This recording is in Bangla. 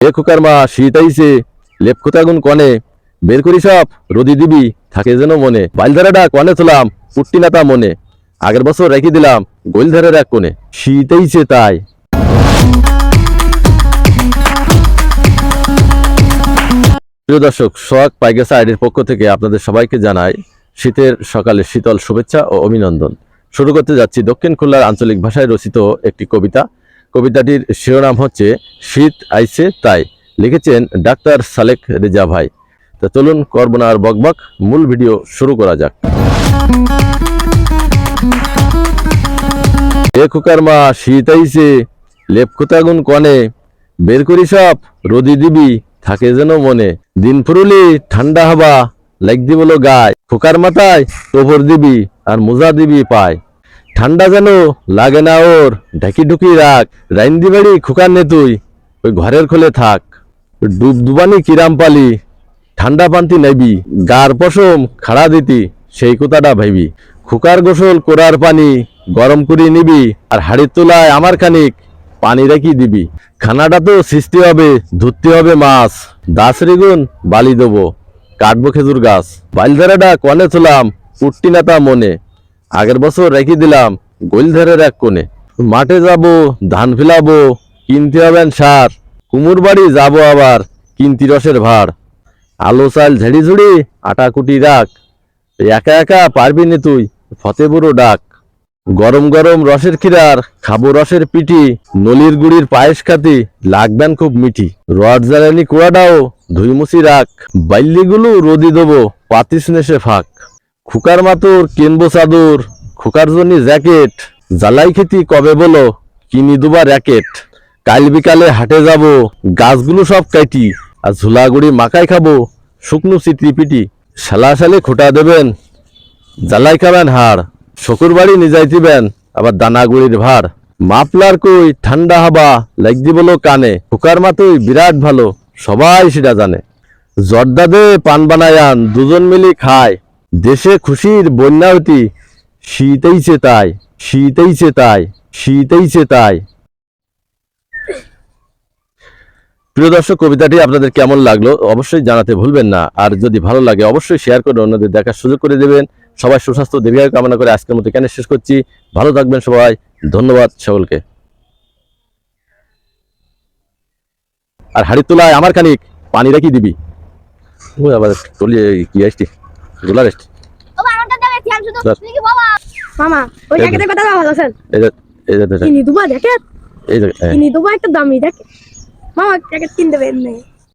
এ খোকার মা শীত আইছে লেপ খোতাগুন কনে। বের করি সব, রদি দিবি, থাকে যেন মনে। বাইলধারাটা কনে তোলাম পুট্টি নাতা মনে। আগের বছর রেখে দিলাম গোলধারের এক কোণে শীত আইছে তাই। প্রিয় দর্শক, সোহাগ পাইগেসা আইডির পক্ষ থেকে আপনাদের সবাইকে জানাই, শীতের সকালে শীতল শুভেচ্ছা ও অভিনন্দন। শুরু করতে যাচ্ছি দক্ষিণ খুলনার আঞ্চলিক ভাষায় রচিত একটি কবিতা। কবিতাটির শিরোনাম হচ্ছে, শীত আইছে তাই। লিখেছেন ডাক্তার সালেক রেজা ভাই। তো চলুন করব না আর বকবক, মূল ভিডিও শুরু করা যাক। এ খুকার মা, শীত আইছে, লেপ খুতাগুন কনে। বের করি সব, রোদি দিবি, থাকে যেন মনে। দিন ফুরুলি, ঠান্ডা হাবা লাগ দিবলো গায়। খোকার মাথায় টোপর দিবি, আর মোজা দিবি পায়। ঠান্ডা যেন লাগে না ওর। ঢাকি ঢুকি রাখ। রাইন দিবাড়ি খোকার নে তুই। ওই ঘরের খোলে থাক। ডুব দুবানি কিরাম পালি। ঠান্ডা পান্তি নেবি। গার পশম খাড়া দিতি। সেই কথাটা ভাবি। খুকার গোসল কোরার পানি গরম করে নিবি আর হাড়ির তোলায় আমার খানিক পানি রেখি দিবি। খানাটা তো সৃষ্টি হবে ধরতে হবে মাছ। দাস রেগুন বালি দেবো। কাটবো খেজুর গাছ। বাইলধারাটা কনে তোলাম পুট্টি নাতা মনে। আগের বছর রেখে দিলাম, গোলধারের এক কোণে। মাঠে যাব, ধান ফেলাবো, কিনতে হবেন সার। কুমুর বাড়ি যাব আবার, কিনতি রসের ভাড় আলো, চাল, ঝেড়ি ঝুড়ি, আটা, কুটি রাখ। একা একা পারবি নে তুই ফতে বুড়ো ডাক। গরম গরম রসের ক্ষীরার, খাব রসের পিঠি, নলির গুড়ির পায়েস খাতি লাগবেন খুব মিঠি। রড জ্বালানি কুড়াটাও ধুই মুছি রাখ। বাইল্লিগুলো রোদি দেবো পাতিস নেশে ফাঁক। খুকার মাতুর, কিনবো চাদর, খুকার জন্য জ্যাকেট, জ্বালাই খেতি কবে বলো, কিনি দুবার র্যাকেট। কাল বিকালে হাটে যাব, গাছগুলো সব কাটি আর ঝুলাগুড়ি মাকাই খাব, শুকনো চিটি পিটি। শালা শালে খোটা দেবেন, জ্বালাই খাবেন হাড় শকুর বাড়ি নিজাই দিবেন, আবার দানাগুড়ির ভার মাপলার কই, ঠান্ডা হাবা লাগদি বলো কানে। হুকার মাতুই বিরাট ভালো, সবাই সেটা জানে। জর্দা দে পান বানায়ান, দুজন মিলি খায়। দেশে খুশির বন্যা হতি শীতেইছে তাই শীতেইছে তাই শীতেইছে তাই। প্রিয় দর্শক, কবিতাটি আপনাদের কেমন লাগল অবশ্যই জানাতে ভুলবেন না। আর যদি ভালো লাগে, অবশ্যই শেয়ার করে অন্যদের দেখার সুযোগ করে দেবেন। সবাই সুস্বাস্থ্য, দীর্ঘায়ু কামনা করে আজকের মতো এখানে শেষ করছি। ভালো থাকবেন সবাই। ধন্যবাদ সকলকে। আর হাড়ি তোলায় আমার খানিক পানি রেখে দিবি। আবার তলিয়ে কি আসছি। গোলার আসছি বাবা আমারটা দেবে খেয়াল শুধু তুমি কি বাবা। মামা ওই জ্যাকেটের কথা ভালো আছেন এই যে এই যে এই কিনি দুবা জ্যাকেট। এই যে হ্যাঁ। কিনি দুবা একটা দামি জ্যাকেট। মামা জ্যাকেট কিনতে পারেন নাই।